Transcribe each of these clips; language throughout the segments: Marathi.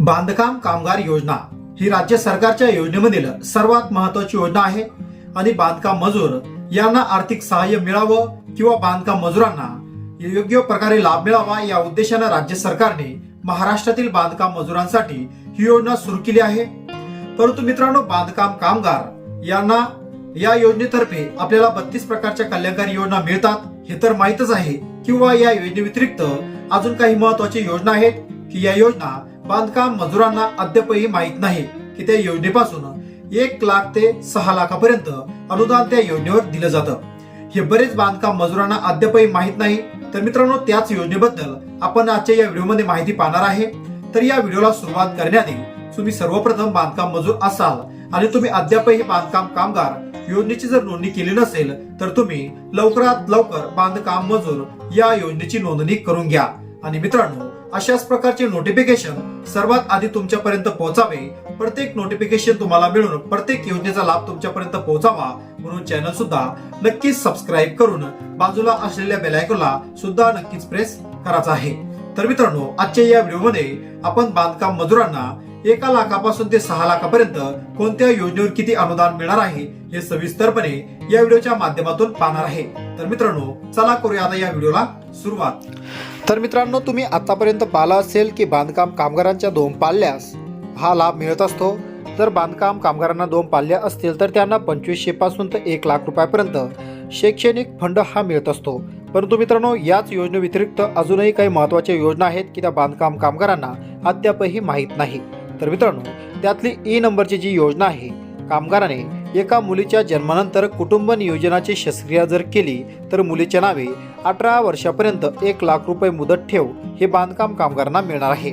बांधकाम कामगार योजना ही राज्य सरकारच्या योजनेमधील सर्वात महत्वाची योजना आहे. आणि बांधकाम मजूर यांना आर्थिक सहाय्य मिळावं किंवा बांधकाम मजुरांना योग्य प्रकारे लाभ मिळावा या उद्देशानं राज्य सरकारने महाराष्ट्रातील बांधकाम मजुरांसाठी ही योजना सुरू केली आहे. परंतु मित्रांनो बांधकाम कामगार यांना या योजनेतर्फे आपल्याला बत्तीस प्रकारच्या कल्याणकारी योजना मिळतात हे तर माहीतच आहे. किंवा या योजनेव्यतिरिक्त अजून काही महत्त्वाच्या योजना आहेत की या योजना बांधकाम मजुरांना अद्यापही माहीत नाही की त्या योजनेपासून एक लाख ते सहा लाखापर्यंत अनुदान त्या योजनेवर दिलं जातं. हे बरेच बांधकाम मजुरांना अद्यापही माहीत नाही. तर मित्रांनो त्याच योजनेबद्दल आपण आजच्या या व्हिडिओमध्ये माहिती पाहणार आहे. तर या व्हिडिओला सुरुवात करण्याआधी तुम्ही सर्वप्रथम बांधकाम मजूर असाल आणि तुम्ही अद्यापही बांधकाम कामगार योजनेची जर नोंदणी केली नसेल तर तुम्ही लवकरात लवकर बांधकाम मजूर या योजनेची नोंदणी करून घ्या. आणि मित्रांनो अशाच प्रकारचे नोटिफिकेशन सर्वात आधी तुमच्यापर्यंत पोहोचावे. प्रत्येक नोटिफिकेशन तुम्हाला मिळून प्रत्येक योजनेचा लाभ तुमच्यापर्यंत पोहोचावा म्हणून चॅनल सुद्धा नक्कीच सबस्क्राईब करून बाजूला असलेल्या बेलायकोला सुद्धा नक्कीच प्रेस करायचा आहे. तर मित्रांनो आजच्या या व्हिडिओमध्ये आपण बांधकाम मजुरांना एका लाखापासून ते सहा लाखापर्यंत कोणत्या योजनेवर किती अनुदान मिळणार आहे हे सविस्तरपणे या व्हिडिओच्या माध्यमातून पाहणार आहे. तर मित्रांनो चला करूया आता या व्हिडिओला सुरुवात. तर मित्रांनो तुम्ही आतापर्यंत पाहिलं असेल की बांधकाम कामगारांच्या दोन पाल्यास हा लाभ मिळत असतो. जर बांधकाम कामगारांना दोन पाल्या असतील तर त्यांना पंचवीसशे पासून तर एक लाख रुपयापर्यंत शैक्षणिक फंड हा मिळत असतो. परंतु मित्रांनो याच योजनेव्यतिरिक्त अजूनही काही महत्त्वाच्या योजना आहेत की त्या बांधकाम कामगारांना अद्यापही माहीत नाही. तर मित्रांनो त्यातली ई नंबरची जी योजना आहे कामगाराने एका मुलीच्या जन्मानंतर कुटुंब नियोजनाची शस्त्रक्रिया जर केली तर मुलीच्या नावे अठरा वर्षापर्यंत एक लाख रुपये मुदत ठेव हे बांधकाम कामगारांना मिळणार आहे.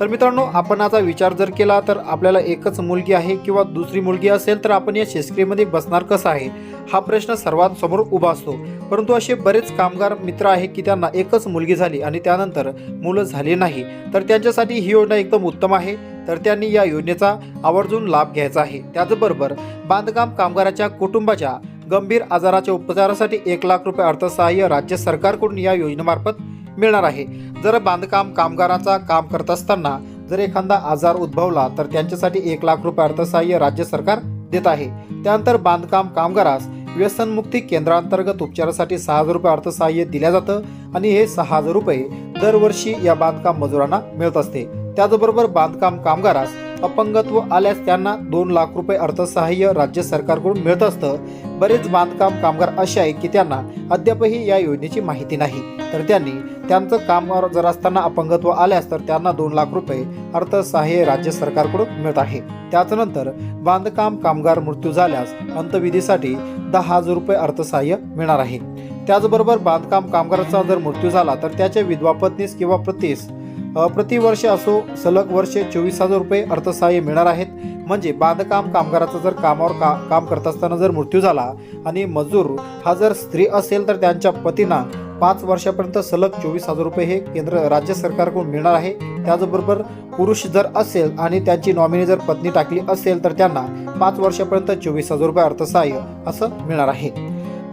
तर मित्रांनो आपण आता विचार जर केला तर आपल्याला एकच मुलगी आहे किंवा दुसरी मुलगी असेल तर आपण या शस्त्रक्रियेमध्ये बसणार कसं आहे? हा प्रश्न सर्वात समोर उभा असतो. परंतु असे बरेच कामगार मित्र आहे की त्यांना एकच मुलगी झाली आणि त्यानंतर मुलं झाली नाही. तर त्यांच्यासाठी ही योजना एकदम उत्तम आहे. तर त्यांनी या योजनेचा आवर्जून लाभ घ्यायचा आहे. त्याचबरोबर बांधकाम कामगाराच्या कुटुंबाच्या गंभीर आजाराच्या उपचारासाठी एक लाख रुपये अर्थसहाय्य राज्य सरकारकडून या योजनेमार्फत मिळणार आहे. जर बांधकाम कामगारांचा काम करत असताना जर एखादा आजार उद्भवला तर त्यांच्यासाठी एक लाख रुपये अर्थसहाय्य राज्य सरकार देत आहे. त्यानंतर बांधकाम कामगारास व्यसनमुक्ती केंद्रांतर्गत उपचारासाठी सहा हजार रुपये अर्थसहाय्य दिल्या जातं आणि हे सहा हजार रुपये दरवर्षी या बांधकाम मजुरांना मिळत असते. त्याचबरोबर बांधकाम कामगारास अपंगत्व आल्यास त्यांना दोन लाख रुपये अर्थसहाय्य राज्य सरकारकडून मिळत असतं. बरेच बांधकाम कामगार असे आहेत की त्यांना अद्यापही या योजनेची माहिती नाही. तर त्यांनी त्यांचं कामावर जर असताना अपंगत्व आल्यास तर त्यांना दोन लाख रुपये अर्थसहाय्य राज्य सरकारकडून मिळत आहे. त्याचनंतर बांधकाम कामगार मृत्यू झाल्यास अंतविधीसाठी दहा हजार रुपये अर्थसहाय्य मिळणार आहे. त्याचबरोबर बांधकाम कामगाराचा जर मृत्यू झाला तर त्याच्या विधवा पत्नीस किंवा प्रतीस प्रतिवर्ष असो सलग वर्षे चोवीस हजार रुपये अर्थसहाय्य मिळणार आहेत. म्हणजे बांधकाम कामगाराचा जर कामावर का काम करत असताना जर मृत्यू झाला आणि मजूर हा जर स्त्री असेल तर त्यांच्या पतींना पाच वर्षापर्यंत सलग चोवीस हजार रुपये हे केंद्र राज्य सरकारकडून मिळणार आहे. त्याचबरोबर पुरुष जर असेल आणि त्यांची नॉमिनी जर पत्नी टाकली असेल तर त्यांना पाच वर्षापर्यंत चोवीस हजार रुपये अर्थसहाय्य असं मिळणार आहे.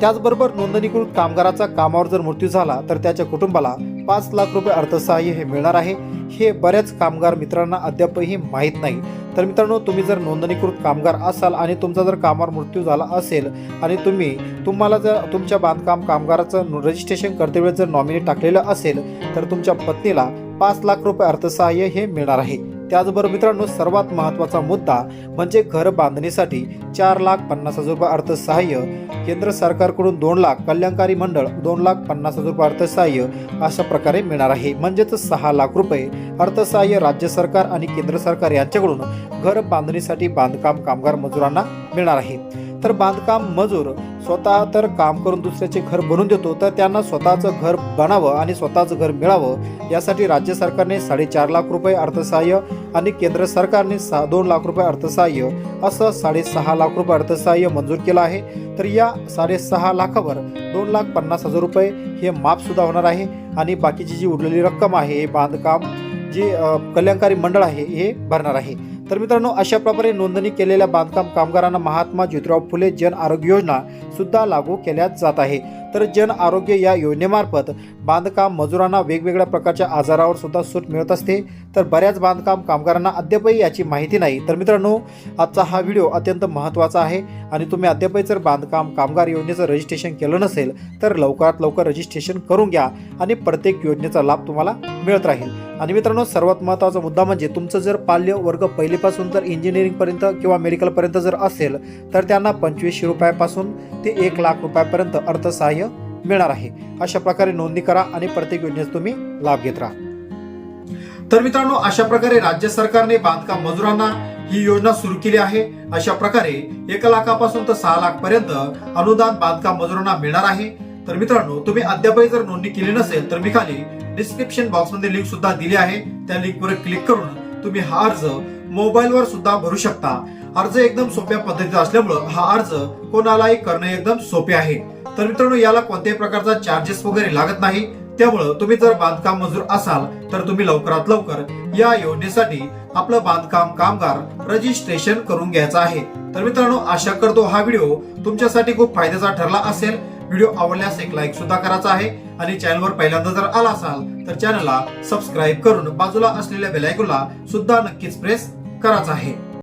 त्याचबरोबर नोंदणीकृत कामगाराचा कामावर जर मृत्यू झाला तर त्याच्या कुटुंबाला पाच लाख रुपये अर्थसहाय्य हे मिळणार आहे. हे बऱ्याच कामगार मित्रांना अद्यापही माहीत नाही. तर मित्रांनो तुम्ही जर नोंदणीकृत कामगार असाल आणि तुमचा जर कामावर मृत्यू झाला असेल आणि तुम्ही तुम्हाला जर तुमच्या बांधकाम कामगाराचं रजिस्ट्रेशन करते वेळेस जर नॉमिनी टाकलेलं असेल तर तुमच्या पत्नीला पाच लाख रुपये अर्थसहाय्य हे मिळणार आहे. त्याचबरोबर मित्रांनो सर्वात महत्त्वाचा मुद्दा म्हणजे घर बांधणीसाठी चार लाख पन्नास हजार रुपये अर्थसहाय्य केंद्र सरकारकडून दोन लाख कल्याणकारी मंडळ दोन लाख पन्नास हजार रुपये अर्थसहाय्य अशा प्रकारे मिळणार आहे. म्हणजेच सहा लाख रुपये अर्थसहाय्य राज्य सरकार आणि केंद्र सरकार यांच्याकडून घर बांधणीसाठी बांधकाम कामगार मजुरांना मिळणार आहे. तर बांधकाम मजूर स्वतः तर काम करून दुसऱ्याचे घर बनवून देतो तर त्यांना स्वतःचं घर बनावं आणि स्वतःचं घर मिळावं यासाठी राज्य सरकारने साडेचार लाख रुपये अर्थसहाय्य आणि केंद्र सरकारने सहा दोन लाख रुपये अर्थसहाय्य असं साडेसहा लाख रुपये अर्थसहाय्य मंजूर केलं आहे. तर या साडेसहा लाखावर दोन लाख पन्नास हजार रुपये हे माफसुद्धा होणार आहे आणि बाकीची जी उरलेली रक्कम आहे हे बांधकाम जे कल्याणकारी मंडळ आहे हे भरणार आहे. तर मित्रांनो अशा प्रकारे नोंदणी केलेल्या बांधकाम कामगारांना महात्मा ज्योतिराव फुले जन आरोग्य योजना सुद्धा लागू केल्या जात आहे. तर जन आरोग्य या योजनेमार्फत बांधकाम मजुरांना वेगवेगळ्या प्रकारच्या आजारावर सुद्धा सूट मिळत असते. तर बऱ्याच बांधकाम कामगारांना अद्यापही याची माहिती नाही. तर मित्रांनो आजचा हा व्हिडिओ अत्यंत महत्त्वाचा आहे आणि तुम्ही अद्यापही जर बांधकाम कामगार योजनेचं रजिस्ट्रेशन केलं नसेल तर लवकरात लवकर रजिस्ट्रेशन करून घ्या आणि प्रत्येक योजनेचा लाभ तुम्हाला मिळत राहील. आणि मित्रांनो सर्वात महत्त्वाचा मुद्दा म्हणजे तुमचं जर पाल्य वर्ग पहिलीपासून जर इंजिनिअरिंगपर्यंत किंवा मेडिकलपर्यंत जर असेल तर त्यांना पंचवीसशे रुपयापासून ते एक लाख रुपयापर्यंत अर्थसहाय्य मिळणार आहे. अशा प्रकारे नोंदणी करा आणि प्रत्येक योजनेचा तुम्ही लाभ घेत राहा. तर मित्रांनो अशा प्रकारे राज्य सरकारने बांधकाम मजुरांना ही योजना सुरू केली आहे. अशा प्रकारे एक लाखापासून तर सहा लाख पर्यंत अनुदान बांधकाम मजुरांना मिळणार आहे. तर मित्रांनो तुम्ही अद्यापही जर नोंदणी केली नसेल तर मी खाली डिस्क्रिप्शन बॉक्समध्ये लिंक सुद्धा दिली आहे. त्या लिंक वर क्लिक करून तुम्ही हा अर्ज मोबाईलवर सुद्धा भरू शकता. अर्ज एकदम सोप्या पद्धतीचा असल्यामुळं हा अर्ज कोणालाही करणे एकदम सोपे आहे. तर मित्रांनो याला कोणत्याही प्रकारचा चार्जेस वगैरे लागत नाही. त्यामुळं तुम्ही जर बांधकाम मजूर असाल तर तुम्ही लवकरात लवकर या योजनेसाठी आपलं बांधकाम कामगार रजिस्ट्रेशन करून घ्यायचं आहे. तर मित्रांनो आशा करतो हा व्हिडिओ तुमच्यासाठी खूप फायद्याचा ठरला असेल. व्हिडिओ आवडल्यास एक लाईक सुद्धा करायचा आहे. आणि चॅनलवर पहिल्यांदा जर आला असाल तर चॅनलला सबस्क्राईब करून बाजूला असलेल्या बेलायकूला सुद्धा नक्कीच प्रेस करायचा आहे.